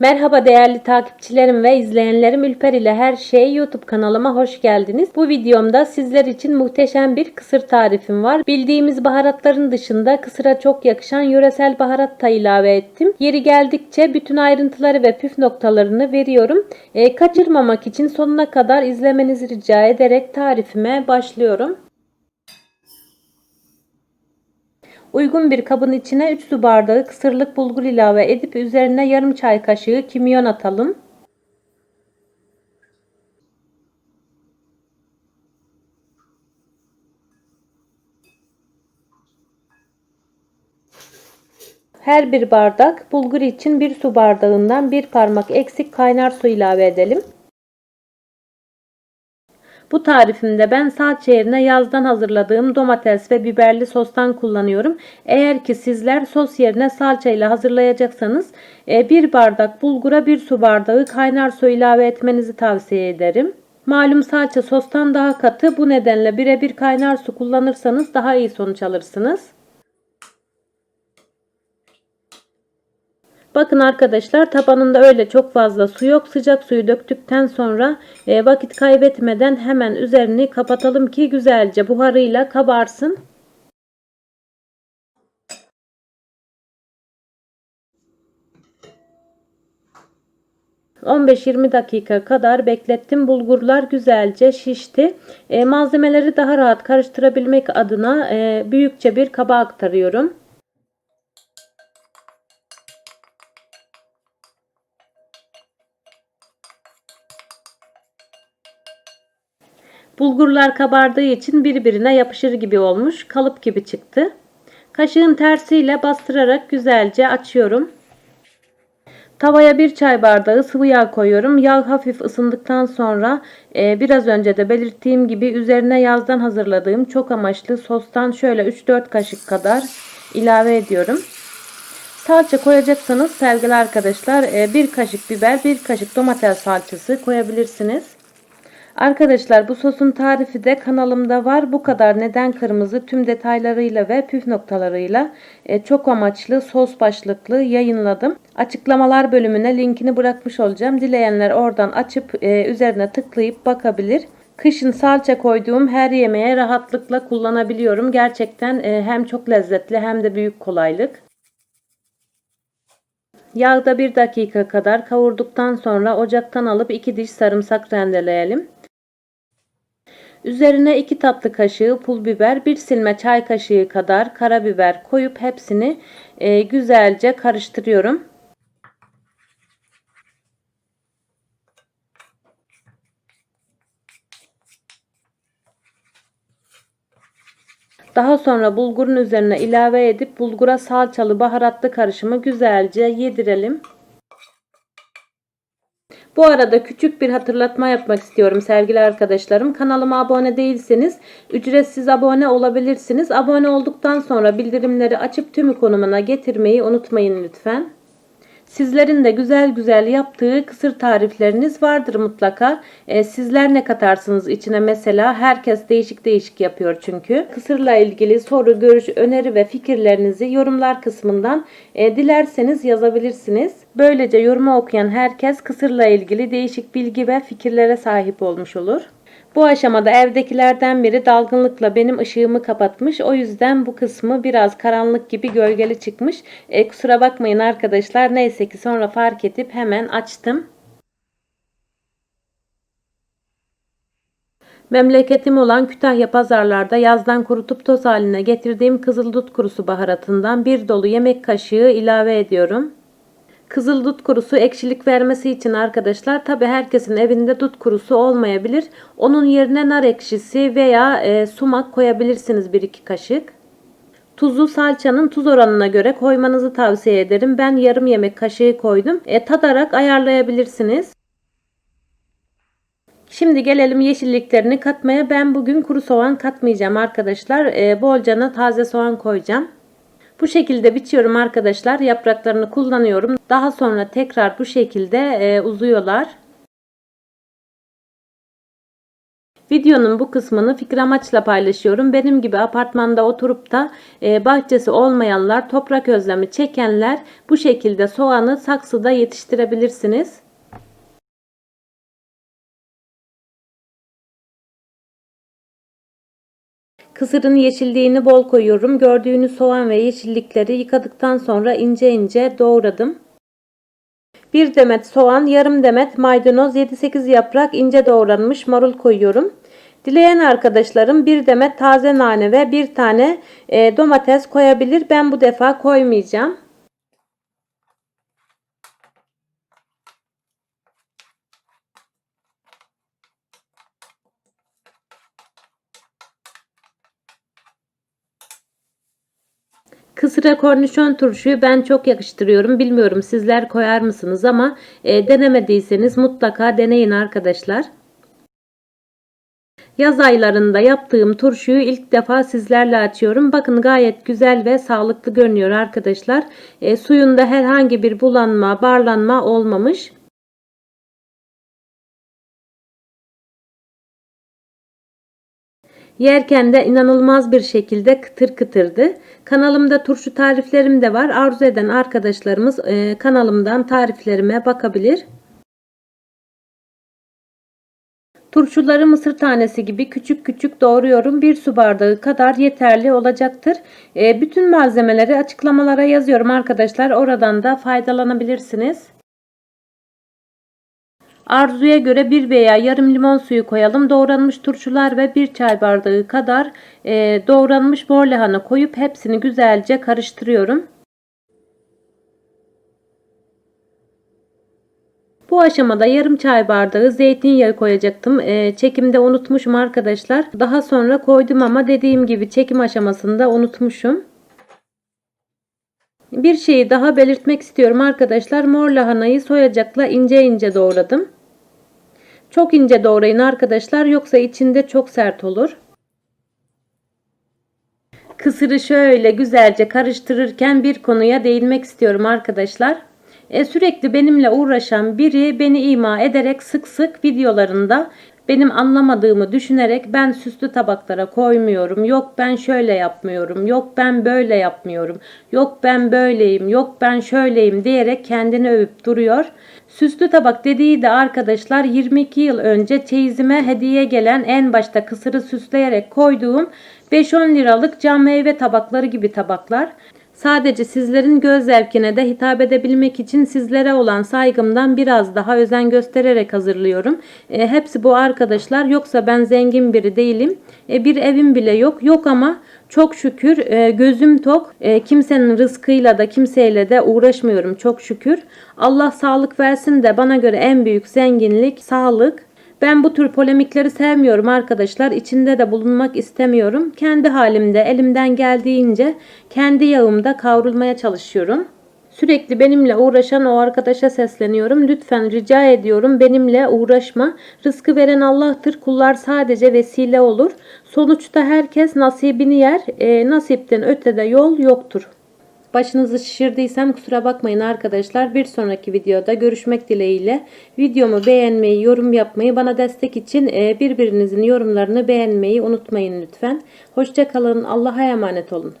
Merhaba değerli takipçilerim ve izleyenlerim Ülper ile Her Şey YouTube kanalıma hoş geldiniz. Bu videomda sizler için muhteşem bir kısır tarifim var. Bildiğimiz baharatların dışında kısıra çok yakışan yöresel baharat da ilave ettim. Yeri geldikçe bütün ayrıntıları ve püf noktalarını veriyorum. E, kaçırmamak için sonuna kadar izlemenizi rica ederek tarifime başlıyorum. Uygun bir kabın içine 3 su bardağı kısırlık bulgur ilave edip üzerine yarım çay kaşığı kimyon atalım. Her bir bardak bulgur için bir su bardağından bir parmak eksik kaynar su ilave edelim. Bu tarifimde ben salça yerine yazdan hazırladığım domates ve biberli sostan kullanıyorum. Eğer ki sizler sos yerine salça ile hazırlayacaksanız e, bir bardak bulgura bir su bardağı kaynar su ilave etmenizi tavsiye ederim. Malum salça sostan daha katı bu nedenle birebir kaynar su kullanırsanız daha iyi sonuç alırsınız. Bakın arkadaşlar tabanında öyle çok fazla su yok. Sıcak suyu döktükten sonra e, vakit kaybetmeden hemen üzerini kapatalım ki güzelce buharıyla kabarsın. ...15-20 dakika kadar beklettim. Bulgurlar güzelce şişti. E, malzemeleri daha rahat karıştırabilmek adına e, büyükçe bir kaba aktarıyorum. Bulgurlar kabardığı için birbirine yapışır gibi olmuş. Kalıp gibi çıktı. Kaşığın tersiyle bastırarak güzelce açıyorum. Tavaya bir çay bardağı sıvı yağ koyuyorum. Yağ hafif ısındıktan sonra e, biraz önce de belirttiğim gibi üzerine yazdan hazırladığım çok amaçlı sostan şöyle 3-4 kaşık kadar ilave ediyorum. Salça koyacaksanız sevgili arkadaşlar e, bir kaşık biber, bir kaşık domates salçası koyabilirsiniz. Arkadaşlar bu sosun tarifi de kanalımda var. Bu kadar neden kırmızı tüm detaylarıyla ve püf noktalarıyla e, çok amaçlı sos başlıklı yayınladım. Açıklamalar bölümüne linkini bırakmış olacağım. Dileyenler oradan açıp e, üzerine tıklayıp bakabilir. Kışın salça koyduğum her yemeğe rahatlıkla kullanabiliyorum. Gerçekten e, hem çok lezzetli hem de büyük kolaylık. Yağda bir dakika kadar kavurduktan sonra ocaktan alıp 2 diş sarımsak rendeleyelim. Üzerine 2 tatlı kaşığı pul biber, 1 silme çay kaşığı kadar karabiber koyup hepsini e, güzelce karıştırıyorum. Daha sonra bulgurun üzerine ilave edip bulgura salçalı baharatlı karışımı güzelce yedirelim. Bu arada küçük bir hatırlatma yapmak istiyorum sevgili arkadaşlarım. Kanalıma abone değilseniz ücretsiz abone olabilirsiniz. Abone olduktan sonra bildirimleri açıp tümü konumuna getirmeyi unutmayın lütfen. Sizlerin de güzel güzel yaptığı kısır tarifleriniz vardır mutlaka. E, sizler ne katarsınız içine mesela? Herkes değişik değişik yapıyor çünkü. Kısırla ilgili soru, görüş, öneri ve fikirlerinizi yorumlar kısmından e, dilerseniz yazabilirsiniz. Böylece yorumu okuyan herkes kısırla ilgili değişik bilgi ve fikirlere sahip olmuş olur. Bu aşamada evdekilerden biri dalgınlıkla benim ışığımı kapatmış. O yüzden bu kısmı biraz karanlık gibi gölgeli çıkmış. E, kusura bakmayın arkadaşlar. Neyse ki sonra fark edip hemen açtım. Memleketim olan Kütahya pazarlarda yazdan kurutup toz haline getirdiğim kızıldut kurusu baharatından bir dolu yemek kaşığı ilave ediyorum. Kızıl dut kurusu ekşilik vermesi için arkadaşlar tabi herkesin evinde dut kurusu olmayabilir. Onun yerine nar ekşisi veya e, sumak koyabilirsiniz 1-2 kaşık. Tuzu salçanın tuz oranına göre koymanızı tavsiye ederim. Ben yarım yemek kaşığı koydum. E, tadarak ayarlayabilirsiniz. Şimdi gelelim yeşilliklerini katmaya. Ben bugün kuru soğan katmayacağım arkadaşlar. E, bolcana taze soğan koyacağım. Bu şekilde biçiyorum arkadaşlar. Yapraklarını kullanıyorum. Daha sonra tekrar bu şekilde e, uzuyorlar. Videonun bu kısmını fikir amaçla paylaşıyorum. Benim gibi apartmanda oturup da e, bahçesi olmayanlar, toprak özlemi çekenler bu şekilde soğanı saksıda yetiştirebilirsiniz. Kısırın yeşilliğini bol koyuyorum. Gördüğünüz soğan ve yeşillikleri yıkadıktan sonra ince ince doğradım. Bir demet soğan, yarım demet maydanoz, 7-8 yaprak ince doğranmış marul koyuyorum. Dileyen arkadaşlarım bir demet taze nane ve bir tane e, domates koyabilir. Ben bu defa koymayacağım. Kısıra kornişon turşuyu ben çok yakıştırıyorum. Bilmiyorum sizler koyar mısınız ama e, denemediyseniz mutlaka deneyin arkadaşlar. Yaz aylarında yaptığım turşuyu ilk defa sizlerle açıyorum. Bakın gayet güzel ve sağlıklı görünüyor arkadaşlar. E, suyunda herhangi bir bulanma, barlanma olmamış. Yerken de inanılmaz bir şekilde kıtır kıtırdı. Kanalımda turşu tariflerim de var. Arzu eden arkadaşlarımız e, kanalımdan tariflerime bakabilir. Turşuları mısır tanesi gibi küçük küçük doğruyorum. Bir su bardağı kadar yeterli olacaktır. E, bütün malzemeleri açıklamalara yazıyorum arkadaşlar. Oradan da faydalanabilirsiniz. Arzuya göre bir veya yarım limon suyu koyalım. Doğranmış turşular ve bir çay bardağı kadar e, doğranmış mor lahana koyup hepsini güzelce karıştırıyorum. Bu aşamada yarım çay bardağı zeytinyağı koyacaktım. E, çekimde unutmuşum arkadaşlar. Daha sonra koydum ama dediğim gibi çekim aşamasında unutmuşum. Bir şeyi daha belirtmek istiyorum arkadaşlar. Mor lahanayı soyacakla ince ince doğradım. Çok ince doğrayın arkadaşlar yoksa içinde çok sert olur. Kısırı şöyle güzelce karıştırırken bir konuya değinmek istiyorum arkadaşlar. E, sürekli benimle uğraşan biri beni ima ederek sık sık videolarında benim anlamadığımı düşünerek ben süslü tabaklara koymuyorum. Yok ben şöyle yapmıyorum. Yok ben böyle yapmıyorum. Yok ben böyleyim. Yok ben şöyleyim diyerek kendini övüp duruyor. Süslü tabak dediği de arkadaşlar 22 yıl önce çeyizime hediye gelen en başta kısırı süsleyerek koyduğum 5-10 liralık cam meyve tabakları gibi tabaklar. Sadece sizlerin göz zevkine de hitap edebilmek için sizlere olan saygımdan biraz daha özen göstererek hazırlıyorum. E, hepsi bu arkadaşlar. Yoksa ben zengin biri değilim. E, bir evim bile yok. Yok ama çok şükür e, gözüm tok. E, kimsenin rızkıyla da kimseyle de uğraşmıyorum çok şükür. Allah sağlık versin de bana göre en büyük zenginlik sağlık. Ben bu tür polemikleri sevmiyorum arkadaşlar. İçinde de bulunmak istemiyorum. Kendi halimde elimden geldiğince kendi yağımda kavrulmaya çalışıyorum. Sürekli benimle uğraşan o arkadaşa sesleniyorum. Lütfen rica ediyorum benimle uğraşma. Rızkı veren Allah'tır. Kullar sadece vesile olur. Sonuçta herkes nasibini yer. E, nasipten ötede yol yoktur. Başınızı şişirdiysem kusura bakmayın arkadaşlar. Bir sonraki videoda görüşmek dileğiyle. Videomu beğenmeyi, yorum yapmayı, bana destek için e, birbirinizin yorumlarını beğenmeyi unutmayın lütfen. Hoşçakalın. Allah'a emanet olun.